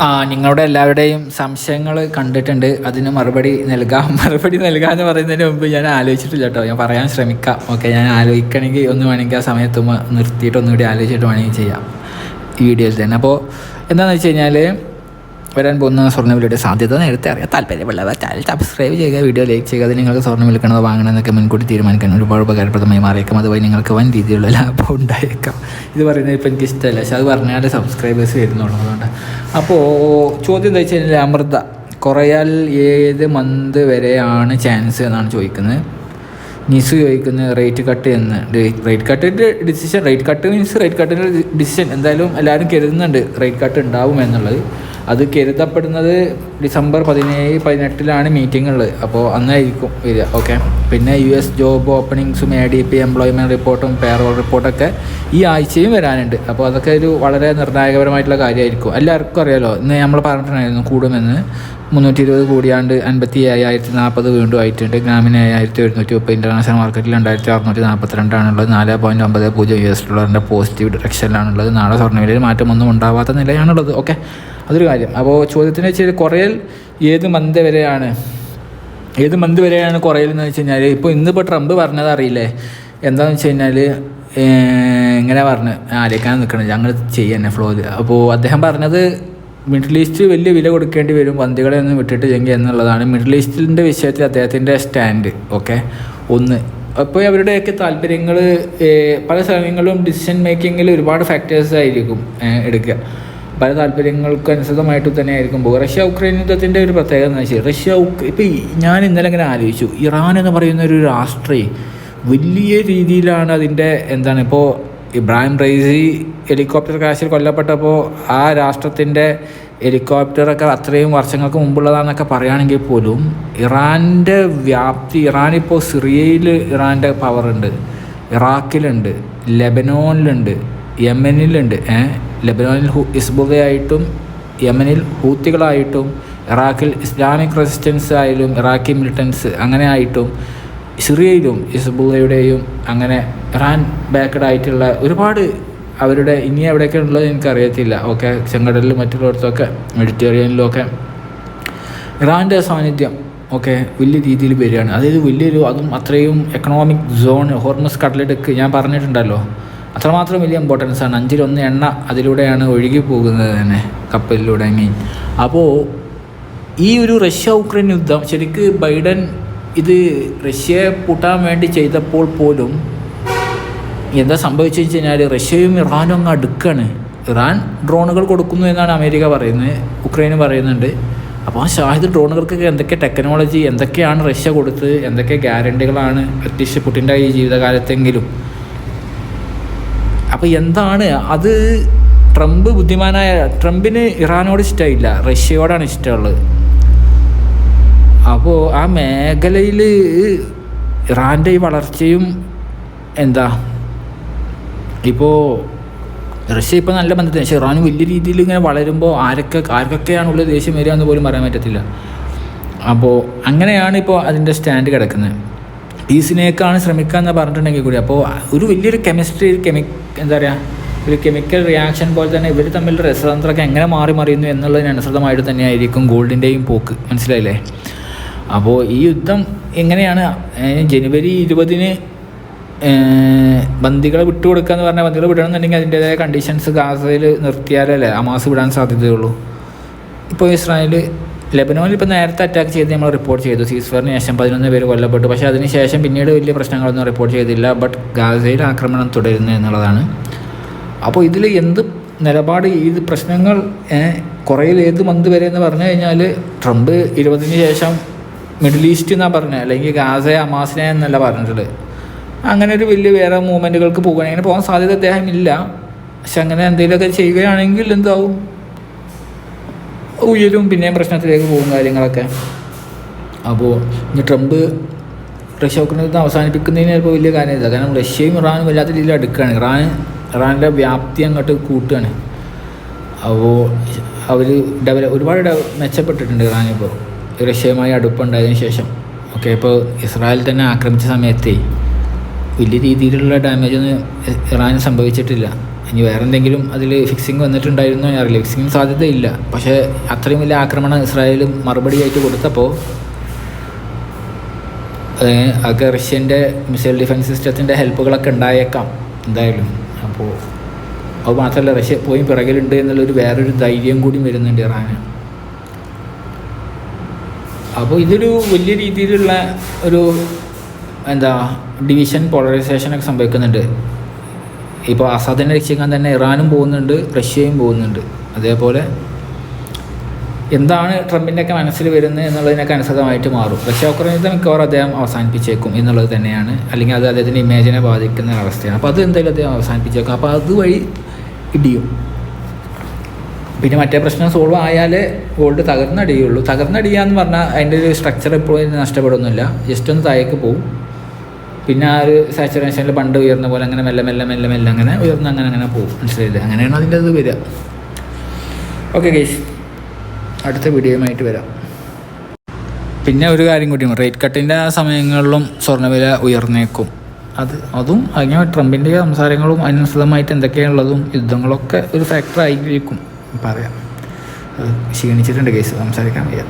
ആ നിങ്ങളുടെ എല്ലാവരുടെയും സംശയങ്ങൾ കണ്ടിട്ടുണ്ട്. അതിന് മറുപടി നൽകാം. മറുപടി നൽകാമെന്ന് പറയുന്നതിന് മുമ്പ് ഞാൻ ആലോചിച്ചിട്ടില്ല കേട്ടോ ഞാൻ പറയാൻ ശ്രമിക്കാം. ഓക്കെ ഞാൻ ആലോചിക്കണമെങ്കിൽ ഒന്ന് വേണമെങ്കിൽ ആ സമയത്ത് നിർത്തിയിട്ട് ഒന്നുകൂടി ആലോചിച്ചിട്ട് വേണമെങ്കിൽ ചെയ്യാം. ഈ വീഡിയോയിൽ തന്നെ. അപ്പോൾ എന്താണെന്ന് വെച്ച് കഴിഞ്ഞാൽ വരാൻ പോകുന്ന സ്വർണവിലയുടെ സാധ്യത നേരത്തെ അറിയാം. താല്പര്യമുള്ളവർ ചാനൽ സബ്സ്ക്രൈബ് ചെയ്യുക വീഡിയോ ലൈക്ക് ചെയ്യുക അത് നിങ്ങൾക്ക് സ്വർണം വിൽക്കണത് വാങ്ങണമെന്നൊക്കെ മുൻകൂട്ടി തീരുമാനിക്കാൻ ഒരുപാട് ഉപകാരപ്രദമായി മാറിയേക്കാം. അതുവഴി നിങ്ങൾക്ക് വൻ രീതിയിലുള്ള ലാഭം ഉണ്ടായേക്കാം. ഇത് പറയുന്നത് ഇപ്പം എനിക്ക് ഇഷ്ടമല്ല. പക്ഷെ അത് പറഞ്ഞാൽ സബ്സ്ക്രൈബേഴ്സ് വരുന്നുള്ളൂ അതുകൊണ്ട്. അപ്പോൾ ചോദ്യം എന്താ വെച്ച് കഴിഞ്ഞാൽ അമൃത കുറയാൽ ഏത് മന്ത് വരെയാണ് ചാൻസ് എന്നാണ് ചോദിക്കുന്നത്. നിസ് ചോദിക്കുന്നത് റേറ്റ് കട്ട് എന്ന്. Rate കട്ടിന്റെ decision rate cut means rate കട്ടിന്റെ decision എന്തായാലും എല്ലാവരും കരുതുന്നുണ്ട് റേറ്റ് കട്ട് ഉണ്ടാവും എന്നുള്ളത്. അത് കരുതപ്പെടുന്നത് ഡിസംബർ പതിനേഴ് പതിനെട്ടിലാണ് മീറ്റിംഗ് ഉള്ളത് അപ്പോൾ അന്നായിരിക്കും വരിക. ഓക്കെ? പിന്നെ യു എസ് ജോബ് ഓപ്പണിങ്സും എ ഡി പി എംപ്ലോയ്മെന്റ് റിപ്പോർട്ടും പേറോൾ റിപ്പോർട്ടൊക്കെ ഈ ആഴ്ചയും വരാനുണ്ട്. അപ്പോൾ അതൊക്കെ ഒരു വളരെ നിർണായകപരമായിട്ടുള്ള കാര്യമായിരിക്കും. എല്ലാവർക്കും അറിയാലോ ഇന്ന് നമ്മൾ പറഞ്ഞിട്ടുണ്ടായിരുന്നു കൂടുമെന്ന്. മുന്നൂറ്റി ഇരുപത് കൂടിയാണ്ട് അൻപത്തി ഏഴായിരത്തി നാൽപ്പത് വീണ്ടും ആയിട്ടുണ്ട്. ഗ്രാമീണ ഏഴായിരത്തി ഒരുന്നൂറ്റി മുപ്പത് ഇന്റർനാഷണൽ മാർക്കറ്റിൽ രണ്ടായിരത്തി അറുന്നൂറ്റി നാൽപ്പത്തി രണ്ടാണുള്ളത് നാല് പോയിന്റ് ഒമ്പത് പൂജ്യം യു എസ് ഡോളറിന്റെ പോസിറ്റീവ് ഡിറക്ഷനിലാണുള്ളത്. നാളെ സ്വർണവിലയിൽ മാറ്റമൊന്നും ഉണ്ടാവാത്ത നിലയാണുള്ളത്. ഓക്കെ? അതൊരു കാര്യം. അപ്പോൾ ചോദ്യത്തിന് വെച്ചാൽ കുറയൽ ഏത് മന്ത് വരെയാണ്? ഏത് മന്ത് വരെയാണ് കുറയലെന്ന് വെച്ച് കഴിഞ്ഞാൽ ഇപ്പോൾ ഇന്നിപ്പോൾ ട്രംപ് പറഞ്ഞത് അറിയില്ലേ? എന്താണെന്ന് വെച്ച് കഴിഞ്ഞാൽ ഇങ്ങനെ പറഞ്ഞ് ആലോചിക്കാൻ നിൽക്കണം ഞങ്ങൾ ചെയ്യാൻ ഫ്ലോയിൽ അപ്പോൾ അദ്ദേഹം പറഞ്ഞത് മിഡിൽ ഈസ്റ്റ് വലിയ വില കൊടുക്കേണ്ടി വരും പന്തികളെ ഒന്നും വിട്ടിട്ട് ചെങ്കി എന്നുള്ളതാണ്. മിഡിൽ ഈസ്റ്റിന്റെ വിഷയത്തിൽ അദ്ദേഹത്തിന്റെ സ്റ്റാൻഡ് ഓക്കെ? ഒന്ന്. അപ്പോൾ അവരുടെയൊക്കെ താല്പര്യങ്ങൾ പല സമയങ്ങളിലും ഡിസിഷൻ മേക്കിങ്ങിൽ ഒരുപാട് ഫാക്ടേഴ്സ് ആയിരിക്കും എടുക്കുക. പല താല്പര്യങ്ങൾക്ക് അനുസൃതമായിട്ട് തന്നെ ആയിരിക്കും പോകുക. റഷ്യ ഉക്രൈൻ യുദ്ധത്തിന്റെ ഒരു പ്രത്യേകത എന്ന് വെച്ചാൽ റഷ്യ ഇപ്പോൾ ഞാൻ ഇന്നലെ ഇങ്ങനെ ആലോചിച്ചു. ഇറാൻ എന്ന് പറയുന്ന ഒരു രാഷ്ട്രീയ വലിയ രീതിയിലാണ് അതിന്റെ എന്താണ് ഇപ്പോൾ ഇബ്രാഹിം റൈസി ഹെലികോപ്റ്റർ ക്രാഷിൽ കൊല്ലപ്പെട്ടപ്പോൾ ആ രാഷ്ട്രത്തിന്റെ ഹെലികോപ്റ്ററൊക്കെ അത്രയും വർഷങ്ങൾക്ക് മുമ്പുള്ളതാണെന്നൊക്കെ പറയുകയാണെങ്കിൽ പോലും ഇറാന്റെ വ്യാപ്തി ഇറാനിപ്പോൾ സിറിയയിൽ ഇറാന്റെ പവറുണ്ട് ഇറാഖിലുണ്ട് ലെബനോനിലുണ്ട് യമനിലുണ്ട്. ഏഹ് ലെബനോനിൽ ഹു ഇസ്ബുഗയായിട്ടും യമനിൽ ഹൂത്തികളായിട്ടും ഇറാഖിൽ ഇസ്ലാമിക് റെസിസ്റ്റൻസ് ആയാലും ഇറാഖി മിലിറ്റൻസ് അങ്ങനെ ആയിട്ടും സിറിയയിലും ഇസബുള്ളയുടെയും അങ്ങനെ ഇറാൻ ബാക്കഡ് ആയിട്ടുള്ള ഒരുപാട് അവരുടെ ഇനി എവിടെയൊക്കെ ഉള്ളത് എനിക്കറിയത്തില്ല. ഓക്കെ ചെങ്കടലിലും മറ്റുള്ളിടത്തൊക്കെ മെഡിറ്ററേനിയനിലും ഒക്കെ ഇറാന്റെ സാന്നിധ്യം ഓക്കെ വലിയ രീതിയിൽ വരികയാണ്. അതായത് വലിയൊരു അതും അത്രയും എക്കണോമിക് സോൺ ഹോർമസ് കടലെടുക്ക് ഞാൻ പറഞ്ഞിട്ടുണ്ടല്ലോ. അത്രമാത്രം വലിയ ഇമ്പോർട്ടൻസ് ആണ്. അഞ്ചിലൊന്ന് എണ്ണ അതിലൂടെയാണ് ഒഴുകി പോകുന്നത് തന്നെ കപ്പലിലൂടെ മീൻ അപ്പോൾ ഈ ഒരു റഷ്യ ഉക്രൈൻ യുദ്ധം ശരിക്ക് ബൈഡൻ ഇത് റഷ്യയെ പൂട്ടാൻ വേണ്ടി ചെയ്തപ്പോൾ പോലും എന്താ സംഭവിച്ചു വെച്ച് കഴിഞ്ഞാൽ റഷ്യയും ഇറാനും അങ്ങ് അടുക്കാണ്. ഇറാൻ ഡ്രോണുകൾ കൊടുക്കുന്നു എന്നാണ് അമേരിക്ക പറയുന്നത് ഉക്രൈന് പറയുന്നുണ്ട്. അപ്പോൾ ആ ഷാഹിദ് ഡ്രോണുകൾക്കൊക്കെ എന്തൊക്കെ ടെക്നോളജി എന്തൊക്കെയാണ് റഷ്യ കൊടുത്ത് എന്തൊക്കെ ഗ്യാരണ്ടികളാണ് അറ്റ്ലീസ്റ്റ് പുട്ടിന്റെ ഈ ജീവിതകാലത്തെങ്കിലും. അപ്പോൾ എന്താണ് അത് ട്രംപ് ബുദ്ധിമാനായ ട്രംപിന് ഇറാനോട് ഇഷ്ടമില്ല റഷ്യയോടാണ് ഇഷ്ടമുള്ളത്. അപ്പോൾ ആ മേഖലയിൽ ഇറാന്റെ ഈ വളർച്ചയും എന്താ? ഇപ്പോൾ റഷ്യ ഇപ്പോൾ നല്ല ബന്ധത്തിൽ പക്ഷേ ഇറാൻ വലിയ രീതിയിൽ ഇങ്ങനെ വളരുമ്പോൾ ആരൊക്കെ ആർക്കൊക്കെയാണുള്ള ദേഷ്യം വരിക എന്ന് പോലും പറയാൻ പറ്റത്തില്ല. അപ്പോൾ അങ്ങനെയാണ് ഇപ്പോൾ അതിന്റെ സ്റ്റാൻഡ് കിടക്കുന്നത്. പീസിനേക്കാണ് ശ്രമിക്കുക എന്ന് പറഞ്ഞിട്ടുണ്ടെങ്കിൽ കൂടി അപ്പോൾ ഒരു വലിയൊരു കെമിസ്ട്രി കെമി എന്താ പറയുക ഒരു കെമിക്കൽ റിയാക്ഷൻ പോലെ തന്നെ ഇവർ തമ്മിലുള്ള രസതന്ത്രമൊക്കെ എങ്ങനെ മാറി മറിയുന്നു എന്നുള്ളതിനനുസൃതമായിട്ട് തന്നെയായിരിക്കും ഗോൾഡിന്റെയും പോക്ക്. മനസ്സിലായില്ലേ? അപ്പോൾ ഈ യുദ്ധം എങ്ങനെയാണ്? ജനുവരി ഇരുപതിന് ബന്ദികളെ വിട്ടുകൊടുക്കുക എന്ന് പറഞ്ഞാൽ ബന്ദികളെ വിടണമെന്നുണ്ടെങ്കിൽ അതിന്റേതായ കണ്ടീഷൻസ് ഗാസയിൽ നിർത്തിയാലല്ലേ അമാസ് വിടാൻ സാധ്യതയുള്ളൂ. ഇപ്പോൾ ഇസ്രായേൽ ലെബനോനിൽ ഇപ്പോൾ നേരത്തെ അറ്റാക്ക് ചെയ്ത് നമ്മൾ റിപ്പോർട്ട് ചെയ്തു. സീസ്ഫറിന് ശേഷം പതിനൊന്ന് പേര് കൊല്ലപ്പെട്ടു. പക്ഷേ അതിനുശേഷം പിന്നീട് വലിയ പ്രശ്നങ്ങളൊന്നും റിപ്പോർട്ട് ചെയ്തില്ല. ബട്ട് ഗാസയിൽ ആക്രമണം തുടരുന്നു എന്നുള്ളതാണ്. അപ്പോൾ ഇതിൽ എന്ത് നിലപാട്? ഈ പ്രശ്നങ്ങൾ കുറയിൽ ഏത് മന്ത് വരെ എന്ന് പറഞ്ഞു കഴിഞ്ഞാൽ ട്രംപ് ഇരുപതിന് ശേഷം മിഡിൽ ഈസ്റ്റ് എന്നാണ് പറഞ്ഞത് അല്ലെങ്കിൽ ഗാസ അമാസിനെ എന്നല്ല പറഞ്ഞിട്ടുള്ളത്. അങ്ങനെ ഒരു വലിയ വേറെ മൂവ്മെന്റുകൾക്ക് പോകണം അങ്ങനെ പോകാൻ സാധ്യത അദ്ദേഹം ഇല്ല. പക്ഷെ അങ്ങനെ എന്തെങ്കിലുമൊക്കെ ചെയ്യുകയാണെങ്കിൽ എന്താവും? ഉയരും. പിന്നെയും പ്രശ്നത്തിലേക്ക് പോകും കാര്യങ്ങളൊക്കെ. അപ്പോൾ ഇനി ട്രംപ് റഷ്യ ഒക്കെ അവസാനിപ്പിക്കുന്നതിന് ചിലപ്പോൾ വലിയ കാര്യമില്ല. കാരണം റഷ്യയും ഇറാനും വല്ലാത്ത രീതിയിൽ അടുക്കുകയാണ്. ഇറാൻ ഇറാന്റെ വ്യാപ്തി അങ്ങോട്ട് കൂട്ടുകയാണ്. അപ്പോൾ അവർ ഡെവലപ്പ് ഒരുപാട് മെച്ചപ്പെട്ടിട്ടുണ്ട് ഇറാൻ ഇപ്പോൾ റഷ്യയുമായി അടുപ്പുണ്ടായതിനു ശേഷം ഓക്കെ ഇപ്പോൾ ഇസ്രായേൽ തന്നെ ആക്രമിച്ച സമയത്ത് വലിയ രീതിയിലുള്ള ഡാമേജ് ഒന്നും ഇ- ഇറാൻ സംഭവിച്ചിട്ടില്ല. ഇനി വേറെ എന്തെങ്കിലും അതിൽ ഫിക്സിങ് വന്നിട്ടുണ്ടായിരുന്നോ അറിയില്ല. ഫിക്സിങ് സാധ്യതയില്ല. പക്ഷേ അത്രയും വലിയ ആക്രമണം ഇസ്രായേലും മറുപടിയായിട്ട് കൊടുത്തപ്പോൾ അതൊക്കെ റഷ്യന്റെ മിസൈൽ ഡിഫൻസ് സിസ്റ്റത്തിന്റെ ഹെൽപ്പുകളൊക്കെ ഉണ്ടായേക്കാം എന്തായാലും. അപ്പോൾ അത് മാത്രമല്ല റഷ്യ പോയി പിറകിലുണ്ട് എന്നുള്ളൊരു വേറൊരു ധൈര്യം കൂടി വരുന്നുണ്ട് ഇറാന്. അപ്പോൾ ഇതൊരു വലിയ രീതിയിലുള്ള ഒരു എന്താ ഡിവിഷൻ പോളറൈസേഷനൊക്കെ സംഭവിക്കുന്നുണ്ട്. ഇപ്പോൾ ആസാദിനെ രക്ഷിക്കാൻ തന്നെ ഇറാനും പോകുന്നുണ്ട് റഷ്യയും പോകുന്നുണ്ട്. അതേപോലെ എന്താണ് ട്രംപിന്റെ ഒക്കെ മനസ്സിൽ വരുന്നത് എന്നുള്ളതിനൊക്കെ അനുസൃതമായിട്ട് മാറും. റഷ്യ ഉക്രൈൻ യുദ്ധം മിക്കവാറും അദ്ദേഹം അവസാനിപ്പിച്ചേക്കും എന്നുള്ളത് തന്നെയാണ്. അല്ലെങ്കിൽ അത് അദ്ദേഹത്തിന്റെ ഇമേജിനെ ബാധിക്കുന്ന ഒരവസ്ഥയാണ് അപ്പോൾ അത് എന്തായാലും അദ്ദേഹം അവസാനിപ്പിച്ചേക്കും. അപ്പോൾ അതുവഴി ഇടിയും. പിന്നെ മറ്റേ പ്രശ്നം സോൾവ് ആയാലേ ഗോൾഡ് തകർന്നടിയുള്ളൂ. തകർന്നടിയുക എന്ന് പറഞ്ഞാൽ അതിന്റെ ഒരു സ്ട്രക്ചർ എപ്പോഴും നഷ്ടപ്പെടുന്നില്ല. ജസ്റ്റ് ഒന്ന് താഴേക്ക് പോവും. പിന്നെ ആ ഒരു സാച്ചുറേഷനിൽ പണ്ട് ഉയർന്ന പോലെ അങ്ങനെ മെല്ലെ മെല്ലെ മെല്ലെ മെല്ലെ അങ്ങനെ ഉയർന്ന് അങ്ങനെ അങ്ങനെ പോകും മനസ്സിലായില്ലേ? അങ്ങനെയാണ് അതിന്റെ അത് വരിക. ഓക്കെ ഗേഷ് അടുത്ത വീഡിയോയുമായിട്ട് വരാം. പിന്നെ ഒരു കാര്യം കൂടി റേറ്റ് കട്ടിന്റെ ആ സമയങ്ങളിലും സ്വർണവില ഉയർന്നേക്കും. അത് അതും അങ്ങനെ ട്രംപിന്റെ സംസാരങ്ങളും അതിനനുസൃതമായിട്ട് എന്തൊക്കെയാണുള്ളതും യുദ്ധങ്ങളൊക്കെ ഒരു ഫാക്ടർ ആയിരിക്കും. പറയാം. ക്ഷീണിച്ചിട്ടുണ്ട് കേസ്. സംസാരിക്കാൻ വയ്യ.